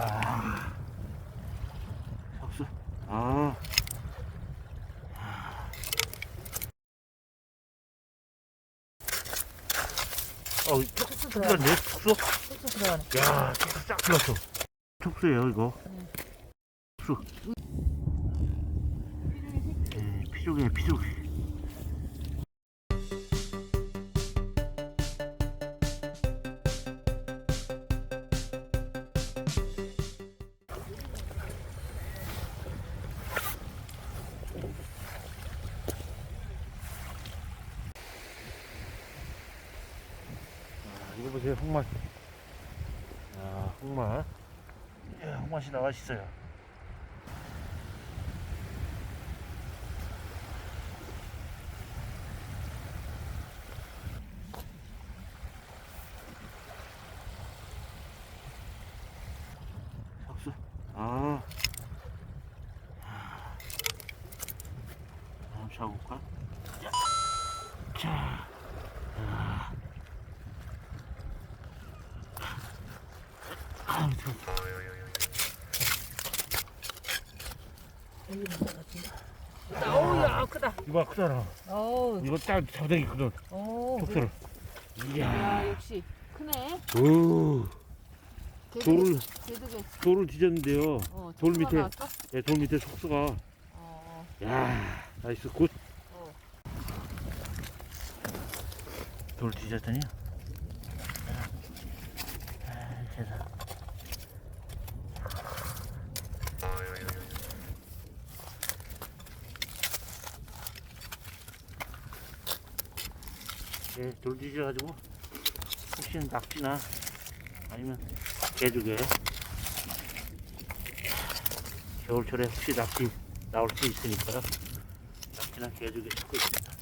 아. 삭수. 아. 어, 촉, 촉수 촉수가 들어가네. 내 촉수? 촉수 들어가네. 야, 촉수 쫙 들었어. 촉수예요, 이거. 촉수. 예, 피조개, 피조개. 보세요, 홍맛. 야, 홍맛. 야, 홍맛이 나와 있어요. 삭수. 아. 자. 아. 어우, 야, 크다. 이거 크잖아. 어우, 이거 딱 잡대기 크던 어우. 촉수를. 이야. 야, 역시 크네. 오. 돌을. 돌을 뒤졌는데요. 어, 돌 밑에. 나왔어? 예, 돌 밑에 촉수가. 어, 야, 나이스 굿. 어. 돌 뒤졌더니. 예, 돌 뒤져가지고 혹시 낙지나 아니면 개조개 겨울철에 혹시 낙지 나올 수 있으니까 낙지나 개조개 찾고 있습니다.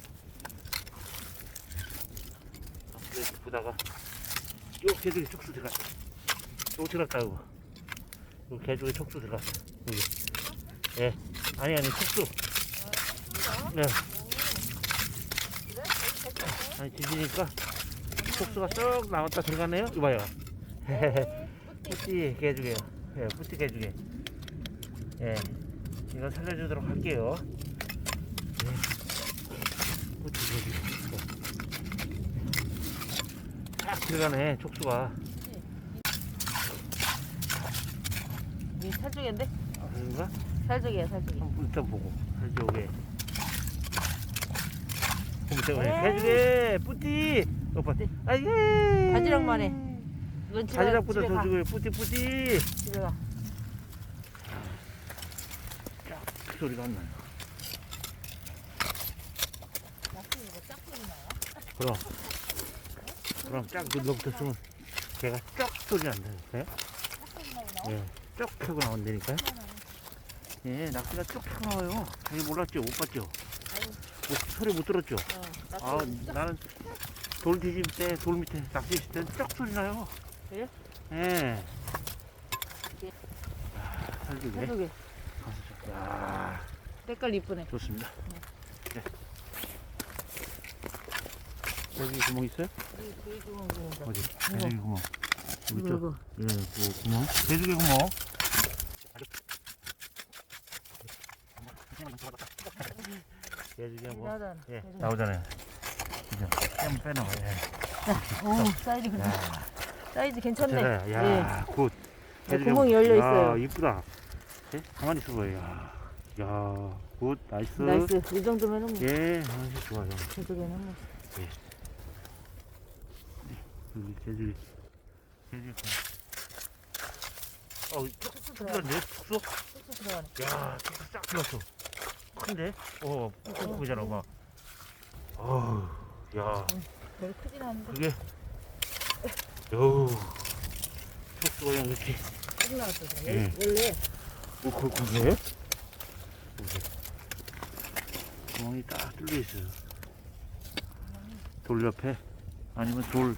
그래서 보다가 요 개조개 촉수 들어갔어. 요 들어갔다 이거. 요 개조개 촉수 들어갔어. 여기. 예. 아니 아니 촉수. 네. 아니 뒤지니까 촉수가 쏙 나왔다 들어가네요. 이봐요. 뿌띠 개조개요. 예, 뿌띠 개조개. 예. 이거 살려주도록 할게요. 예. 뿌띠 개조개. 딱 들어가네 촉수가. 이 살쪽인데? 아닌가? 살쪽이야, 살쪽이. 한번 일단 보고 살조개. 보세요. 에이. 개조개 뿌띠. 오빠. 뿌띠. 아예. 바지락만 해. 집에, 바지락보다 집에 더 가. 주고 뿌띠 뿌띠. 집에 가. 그 소리가 안 나요. 그럼 그럼 쫙 눌러붙었으면 걔가 쩍 소리 난다니까요. 예, 쩍 하고 나온다니까요. 예, 낙지가 쭉 하고 나와요. 자기 몰랐죠? 못 봤죠? 뭐, 소리 못 들었죠? 어, 아, 나는 돌 뒤집 때, 돌 밑에 낙지 있을 때는 쩍 소리 나요. 그래요? 예. 예. 아, 살기네. 살쪽이. 야 색깔 이쁘네. 좋습니다. 네. 여기 구멍 있어요? 어디? 돼지개 구멍. 여기 있죠? 이거. 예, 그 구멍. 구멍. 돼지개 뭐? 나잖아. 예, 나오잖아요. 그죠? 뺨 빼놓아. 예. 오, 사이즈 괜찮 야, 사이즈 괜찮네. 야, 굿. 네, 구멍이 구멍. 열려 야, 있어요. 이쁘다. 예? 가만히 있어 보여. 야, 야, 굿, 나이스. 나이스. 이 정도면은 뭐. 예, 아주 좋아요. 저쪽에는 뭐. 여기 돼지, 돼지. 어, 촉, 촉수 촉수가 들어가네. 내 촉수? 촉수 들어가네. 야, 촉수 쫙 들었어. 큰데? 어, 보잖아, 막. 어우, 야, 별로 크진 않은데. 그게, 여우, 촉수가 그냥 이렇게, 크진 않았어. 예. 원래 어, 그, 그게? 구멍이 딱 뚫려 있어요. 돌 옆에, 아니면 돌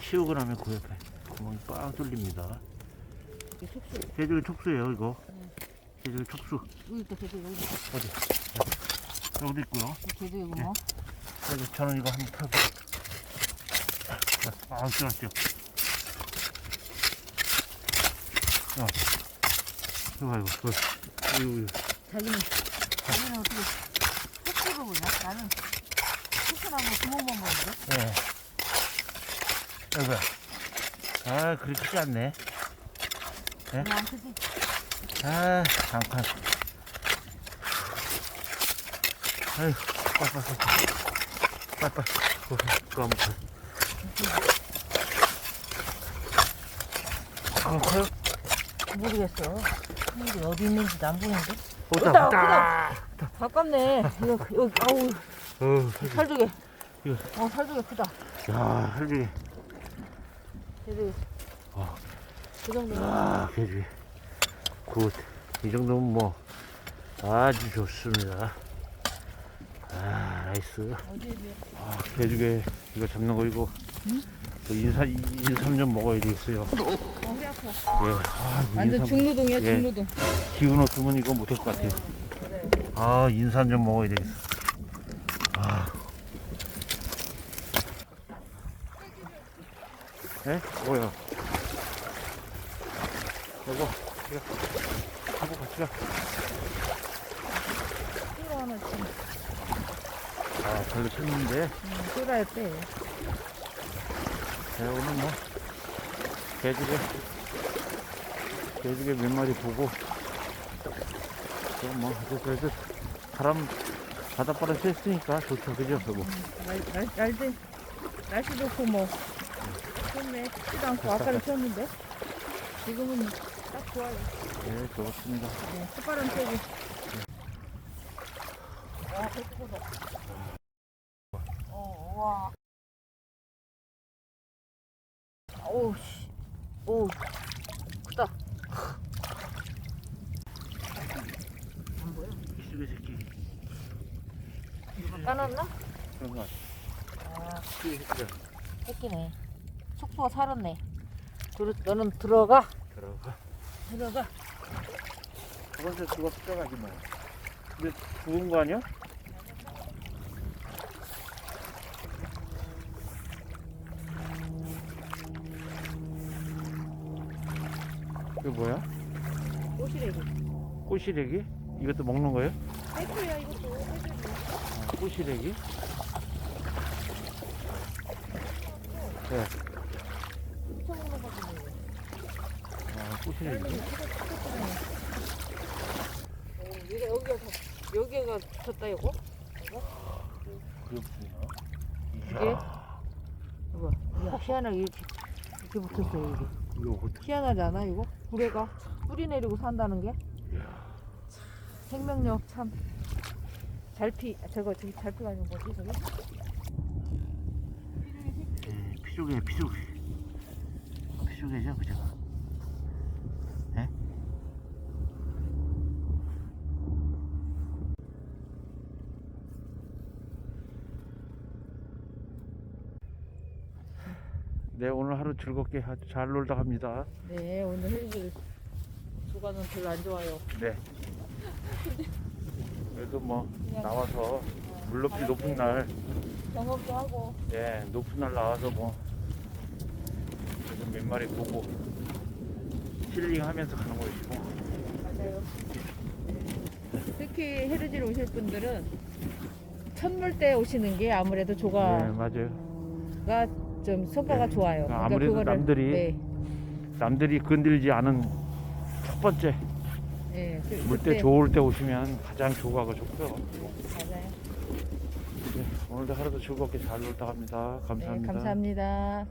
치우고 나면 그 옆에 구멍이 꽉 뚫립니다. 이렇게 촉수. 돼지개 촉수예요, 이거. 응. 돼지개 촉수. 여기 있다, 개도 여기. 어디? 여기도 있고요. 이거 뭐. 그래서 저는 이거 한번 타고. 아, 들어갔죠. 이거 아이고, 그, 이거, 이거. 자기는 자기는 어떻게 흙집을 보냐? 나는 뭐 구멍만 보는데. 예. 아이고. 아, 그리 크지 않네. 예? 그냥 크지. 아, 잠깐. 아유, 빨빨빨. 빨빨. 그거 한번 봐. 한번 커요? 모르겠어. 이게 어디 있는지도 안 보이는데. 오다, 오다, 오다. 가깝네. 이거 여기 아우 살기. 살조개. 이거. 어 살조개 크다. 야, 살기. 얘들 어. 그 정도면 아, 개주기. 굿. 이 정도면 뭐, 아주 좋습니다. 아, 나이스. 아, 개주게 이거 잡는 거 이거 그 인사 인삼 좀 먹어야 되겠어요. 예. 아, 이거 완전 인삼 중노동이야 예. 중노동. 기운 없으면 이거 못할 것 같아요. 아, 인삼 좀 먹어야 되겠어. 아. 예? 뭐야? 여보, 야, 여보 같이 가. 쏘라 하나 좀. 아, 별로 쳤는데. 음, 쏘라야 빼. 네, 오늘 뭐 개주게 개주게 몇 마리 보고 또뭐 그래도 바람 바닷바람 쐈으니까 좋죠 그죠 그거 날, 날, 날도 날씨 좋고 뭐 좋네 춥지도 않고 아까는 추웠는데 지금은 딱 좋아요 네 좋습니다. 네, 햇바람 쐬고 아 배고프다 어 우와 오우 씨 오우 크다 안 보여 이쪽에 새끼 까놨나? 그런 거아 새끼야 새끼네. 속수가 살았네. 들, 너는 들어가. 들어가 두 번째 그거 뜯어가지 뭐 근데 죽은 거 아니야? 이거 뭐야? 꼬시래기 꼬시래기? 이것도 먹는 거예요? 새끼야 이것도 아, 꼬시래기? 네. 훔쳐먹는 거지 아, 꼬시래기. 얘가 여기가 더, 여기가 졌다 이거? 이게? 이거 야, 희한하게 이렇게 이렇게 붙었어요 이게 이거 희한하지 않아 이거? 구레가 뿌리 내리고 산다는 게 생명력 참 잘피 저거 저기 잘피가 아니고 뭐지 저게? 예, 피조개, 피조개. 피조개죠, 그죠? 예? 네, 오늘 하루 즐겁게 아주 잘 놀다 갑니다. 네 오늘 헬기 조과는 별로 안 좋아요 네. 그래도 뭐, 나와서 물높이 높은 날, 경험도 하고 예, 높은 날 나와서 뭐, 그래도 몇 마리 보고, 힐링 하면서 가는 것이고, 맞아요. 특히 헤르질 오실 분들은 첫물 때 오시는 게 아무래도 네, 조과가 맞아요. 좀 성과가 네. 좋아요. 아무래도 남들이 네, 남들이 건들지 않은 첫 번째 네, 그- 물 때 그때- 좋을 때 오시면 가장 조과가 좋고요. 맞아요. 네, 오늘도 하루도 즐겁게 잘 놀다 갑니다. 네, 감사합니다. 감사합니다.